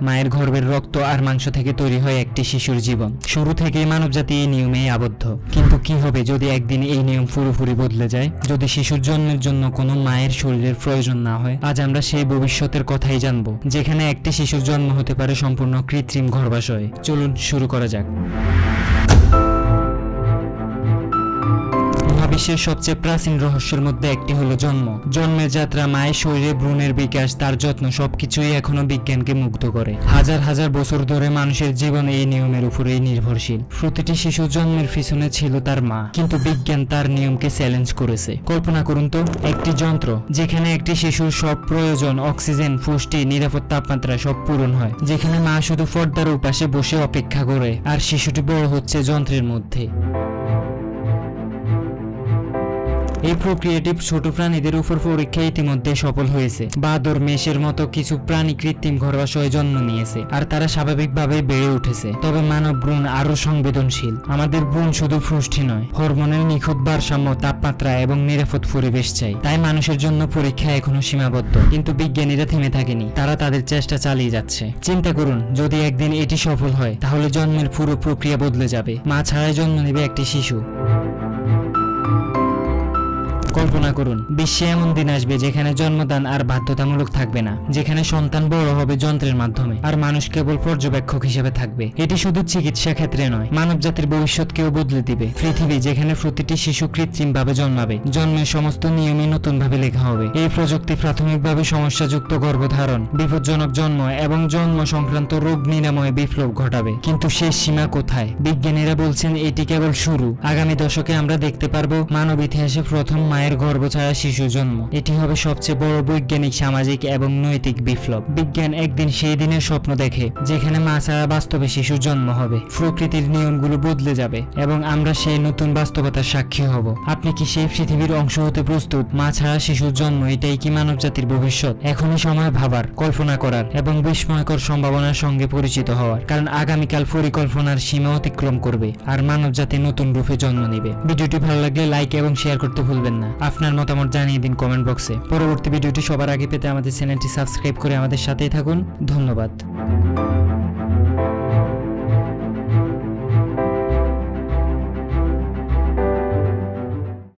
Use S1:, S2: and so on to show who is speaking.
S1: মায়ের গর্ভের রক্ত আর মাংস থেকে তৈরি হয় একটি শিশুর জীবন। শুরু থেকেই মানবজাতি এই নিয়মে আবদ্ধ। কিন্তু কি হবে যদি একদিন এই নিয়ম পুরোপুরি বদলে যায়? যদি শিশুর জন্মের জন্য কোনো মায়ের শরীরের প্রয়োজন না হয়? আজ আমরা সেই ভবিষ্যতের কথাই জানব, যেখানে একটি শিশুর জন্ম হতে পারে সম্পূর্ণ কৃত্রিম গর্ভাশয়ে। চলুন শুরু করা যাক। মহাবিশ্বের সবচেয়ে প্রাচীন রহস্যের মধ্যে একটি হলো জন্ম। জন্মের যাত্রা, মায়ের শরীরে ভ্রূণের বিকাশ, তার যত্ন সবকিছুই এখনও বিজ্ঞানকে মুগ্ধ করে। হাজার হাজার বছর ধরে মানুষের জীবন এই নিয়মের উপরেই নির্ভরশীল। প্রতিটি শিশু জন্মের পিছনে ছিল তার মা, কিন্তু বিজ্ঞান তার নিয়মকে চ্যালেঞ্জ করেছে। কল্পনা করুন তো, একটি যন্ত্র, যেখানে একটি শিশুর সব প্রয়োজন, অক্সিজেন, পুষ্টি, নিরাপদ তাপমাত্রা সব পূরণ হয়। যেখানে মা শুধু পর্দার উপাসে বসে অপেক্ষা করে, আর শিশুটি বড় হচ্ছে যন্ত্রের মধ্যে। এই প্রক্রিয়াটি ছোট প্রাণীদের উপর পরীক্ষা ইতিমধ্যে সফল হয়েছে। বাদর মেষের মতো কিছু প্রাণী কৃত্রিম গর্ভাশয়ে জন্ম নিয়েছে আর তারা স্বাভাবিকভাবে বেড়ে উঠেছে। তবে মানব ভ্রূণ আরও সংবেদনশীল। আমাদের ভ্রূণ শুধু পুষ্টি নয়, হরমোনের নিখুঁত ভারসাম্য, তাপমাত্রা এবং নিরাপদ পরিবেশ চাই। তাই মানুষের জন্য পরীক্ষা এখনও সীমাবদ্ধ। কিন্তু বিজ্ঞানীরা থেমে থাকেনি। তারা তাদের চেষ্টা চালিয়ে যাচ্ছে। চিন্তা করুন, যদি একদিন এটি সফল হয়, তাহলে জন্মের পুরো প্রক্রিয়া বদলে যাবে। মা ছাড়াই জন্ম নেবে একটি শিশু। কল্পনা করুন, বিশ্বে এমন দিন আসবে যেখানে জন্মদান আর বাধ্যতামূলক থাকবে না, যেখানে সন্তান বড় হবে যন্ত্রের মাধ্যমে, আর মানুষ কেবল পর্যবেক্ষক হিসেবে থাকবে। এটি শুধু চিকিৎসা ক্ষেত্রে নয় মানব জাতির ভবিষ্যৎকেও বদলে দিবে। পৃথিবী যেখানে প্রতিটি শিশু কৃত্রিম ভাবে জন্মাবে, জন্মের সমস্ত নিয়মই নতুন ভাবে লেখা হবে। এই প্রযুক্তি প্রাথমিকভাবে সমস্যাযুক্ত গর্ভধারণ, বিপজ্জনক জন্ম এবং জন্ম সংক্রান্ত রোগ নিরাময়ে বিপ্লব ঘটাবে। কিন্তু শেষ সীমা কোথায়? বিজ্ঞানীরা বলছেন এটি কেবল শুরু। আগামী দশকে আমরা দেখতে পারব মানব ইতিহাসে প্রথম মায়ের গর্ভ ছাড়া শিশু জন্ম। এটি হবে সবচেয়ে বড় বৈজ্ঞানিক, সামাজিক এবং নৈতিক বিপ্লব। বিজ্ঞান একদিন সেই দিনের স্বপ্ন দেখে, যেখানে মা ছাড়া বাস্তবে শিশুর জন্ম হবে। প্রকৃতির নিয়মগুলো বদলে যাবে এবং আমরা সেই নতুন বাস্তবতার সাক্ষী হব। আপনি কি সেই পৃথিবীর অংশ হতে প্রস্তুত? মা ছাড়া শিশুর জন্ম, এটাই কি মানব জাতির ভবিষ্যৎ? এখনই সময় ভাবার, কল্পনা করার এবং বিস্ময়কর সম্ভাবনার সঙ্গে পরিচিত হওয়ার, কারণ আগামীকাল পরিকল্পনার সীমা অতিক্রম করবে আর মানব জাতি নতুন রূপে জন্ম নেবে। ভিডিওটি ভালো লাগলে লাইক এবং শেয়ার করতে ভুলবেন না। আপনার মতামত জানিয়ে দিন কমেন্ট বক্সে পরবর্তী ভিডিওটি সবার আগে পেতে আমাদের চ্যানেলটি সাবস্ক্রাইব করে আমাদের সাথেই থাকুন। ধন্যবাদ।